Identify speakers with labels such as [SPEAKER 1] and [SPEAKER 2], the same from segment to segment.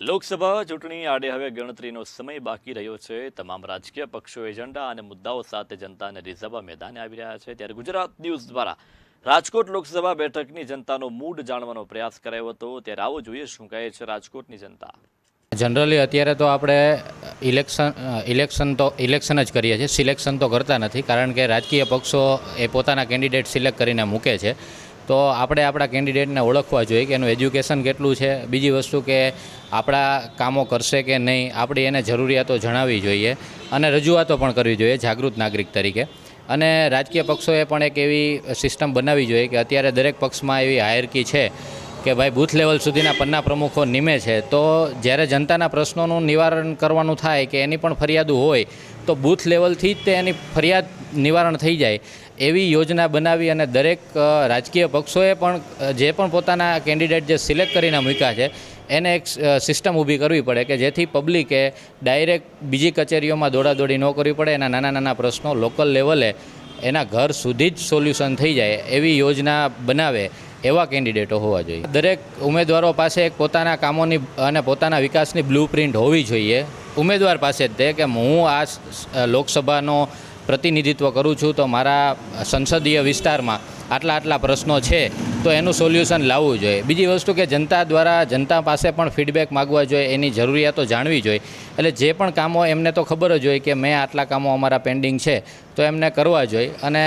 [SPEAKER 1] લોકસભા ચૂંટણી આડે હવે ગણતરીનો સમય બાકી રહ્યો છે. તમામ રાજકીય પક્ષો એજન્ડા અને મુદ્દાઓ સાથે જનતાને રીઝવવા મેદાને આવી રહ્યા છે. ત્યારે ગુજરાત ન્યૂઝ દ્વારા રાજકોટ લોકસભા બેઠકની જનતાનો મૂડ જાણવાનો પ્રયાસ કરાયો હતો. ત્યારે આવો જોઈએ શું કહે છે રાજકોટની જનતા.
[SPEAKER 2] જનરલી અત્યારે તો આપણે ઇલેક્શન ઇલેક્શન તો, ઇલેક્શન જ કરીએ છીએ. સિલેક્શન તો કરતા નથી, કારણ કે રાજકીય પક્ષો એ પોતાના કેન્ડિડેટ સિલેક્ટ કરીને મૂકે છે. તો આપણે આપણા કેન્ડિડેટને ઓળખવા જોઈએ કે એનું એજ્યુકેશન કેટલું છે. બીજી વસ્તુ કે આપણા કામો કરશે કે નહીં, આપણી એને જરૂરિયાતો જણાવવી જોઈએ અને રજૂઆતો પણ કરવી જોઈએ જાગૃત નાગરિક તરીકે. અને રાજકીય પક્ષોએ પણ એક એવી સિસ્ટમ બનાવવી જોઈએ કે અત્યારે દરેક પક્ષમાં એવી હાયરકી છે કે ભાઈ બૂથ લેવલ સુધીના પન્ના પ્રમુખો નિમે છે. તો જ્યારે જનતાના પ્રશ્નોનું નિવારણ કરવાનું થાય કે એની પણ ફરિયાદો હોય, તો બૂથ લેવલથી જ તે એની ફરિયાદ નિવારણ થઈ જાય. એવી યોજના બનાવી અને દરેક રાજકીય પક્ષોએ પણ જે પણ પોતાના કેન્ડિડેટ જે સિલેક્ટ કરીને મૂક્યા છે, એને એક સિસ્ટમ ઊભી કરવી પડે કે જેથી પબ્લિકે ડાયરેક્ટ બીજી કચેરીઓમાં દોડાદોડી ન કરવી પડે, એના નાના નાના પ્રશ્નો લોકલ લેવલે એના ઘર સુધી જ સોલ્યુશન થઈ જાય એવી યોજના બનાવે એવા કેન્ડિડેટો હોવા જોઈએ. દરેક ઉમેદવારો પાસે એક પોતાના કામોની અને પોતાના વિકાસની બ્લુ પ્રિન્ટ હોવી જોઈએ. ઉમેદવાર પાસે જ તે કે હું આ લોકસભાનો પ્રતિનિધિત્વ કરું છું તો મારા સંસદીય વિસ્તારમાં આટલા આટલા પ્રશ્નો છે, તો એનું સોલ્યુશન લાવવું જોઈએ. બીજી વસ્તુ કે જનતા દ્વારા જનતા પાસે પણ ફીડબેક માગવા જોઈએ, એની જરૂરિયાતો જાણવી જોઈએ. એટલે જે પણ કામો એમને તો ખબર જ હોય કે મેં આટલા કામો અમારા પેન્ડિંગ છે, તો એમને કરવા જોઈએ. અને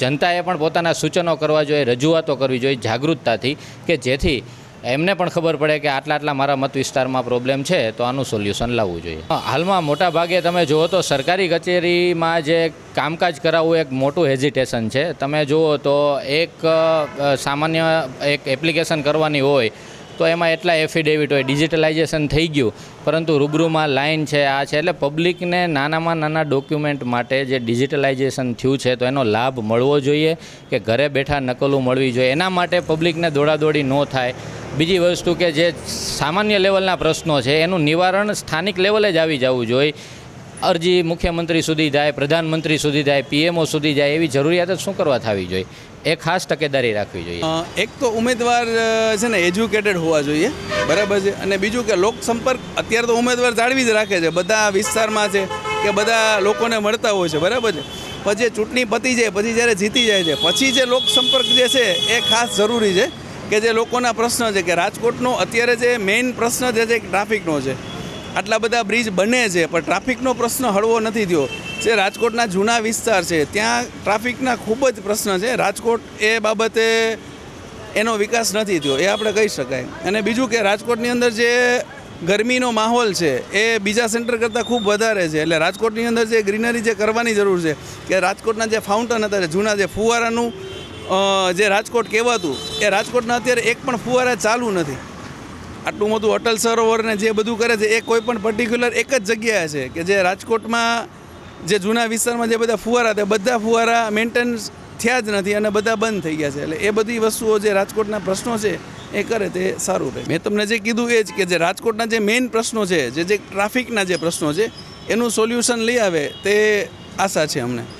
[SPEAKER 2] જનતાએ પણ પોતાના સૂચનો કરવા જોઈએ, રજૂઆતો કરવી જોઈએ જાગૃતતાથી કે જેથી એમને પણ ખબર પડે કે આટલા આટલા મારા મત વિસ્તારમાં પ્રોબ્લેમ છે, તો આનું સોલ્યુશન લાવવું જોઈએ. હાલમાં મોટા ભાગે તમે જુઓ તો સરકારી કચેરીમાં જે કામકાજ કરાવવું એક મોટું હેઝિટેશન છે. તમે જુઓ તો એક સામાન્ય એક એપ્લિકેશન કરવાની હોય તો એમાં એટલા એફિડેવિટ હોય ડિજિટલાઇઝેશન થઈ ગયું. પરંતુ રૂબરૂમાં લાઈન છે, આ છે, એટલે પબ્લિકને નાનામાં નાના ડોક્યુમેન્ટ માટે જે ડિજિટલાઇઝેશન થયું છે, તો એનો લાભ મળવો જોઈએ કે ઘરે બેઠા નકલું મળવી જોઈએ. એના માટે પબ્લિકને દોડાદોડી ન થાય. બીજી વસ્તુ કે જે સામાન્ય લેવલના પ્રશ્નો છે, એનું નિવારણ સ્થાનિક લેવલે જ આવી જવું જોઈએ. અરજી મુખ્યમંત્રી સુધી જાય, પ્રધાનમંત્રી સુધી જાય, પીએમઓ સુધી જાય એવી જરૂરિયાત શું કરવા થવી જોઈએ? એ ખાસ તકેદારી રાખવી જોઈએ.
[SPEAKER 3] એક તો ઉમેદવાર છે ને એજ્યુકેટેડ હોવા જોઈએ, બરાબર છે? અને બીજું કે લોકસંપર્ક અત્યારે તો ઉમેદવાર જાળવી જ રાખે છે. બધા વિસ્તારમાં છે કે બધા લોકોને મળતા હોય છે, બરાબર છે? પછી ચૂંટણી પતી જાય, પછી જ્યારે જીતી જાય છે, પછી જે લોકસંપર્ક જે છે એ ખાસ જરૂરી છે કે જે લોકોના પ્રશ્ન છે કે રાજકોટનો અત્યારે જે મેઇન પ્રશ્ન જે છે ટ્રાફિકનો છે. આટલા બધા બ્રિજ બને છે, પણ ટ્રાફિકનો પ્રશ્ન હળવો નથી થયો. જે રાજકોટના જૂના વિસ્તાર છે, ત્યાં ટ્રાફિકના ખૂબ જ પ્રશ્ન છે. રાજકોટ એ બાબતે એનો વિકાસ નથી થયો, એ આપણે કહી શકાય. અને બીજું કે રાજકોટની અંદર જે ગરમીનો માહોલ છે, એ બીજા સેન્ટર કરતાં ખૂબ વધારે છે. એટલે રાજકોટની અંદર જે ગ્રીનરી જે કરવાની જરૂર છે, કે રાજકોટના જે ફાઉન્ટન હતા જૂના જે ફુવારાનું જે રાજકોટ કહેવાતું, એ રાજકોટના અત્યારે એક પણ ફુવારા ચાલુ નથી. આટલું મોટું અટલ સરોવર ને જે બધું કરે છે, એ કોઈ પણ પર્ટિક્યુલર એક જ જગ્યાએ છે કે જે રાજકોટમાં જે જૂના વિસ્તારમાં જે બધા ફુવારા હતા બધા ફુવારા મેન્ટેનન્સ થયા જ નથી અને બધા બંધ થઈ ગયા છે. એટલે એ બધી વસ્તુઓ જે રાજકોટના પ્રશ્નો છે, એ કરે તે સારું રહે. મેં તમને જે કીધું એ જ કે જે રાજકોટના જે મેઇન પ્રશ્નો છે, જે જે ટ્રાફિકના જે પ્રશ્નો છે, એનું સોલ્યુશન લઈ આવે તે આશા છે અમને.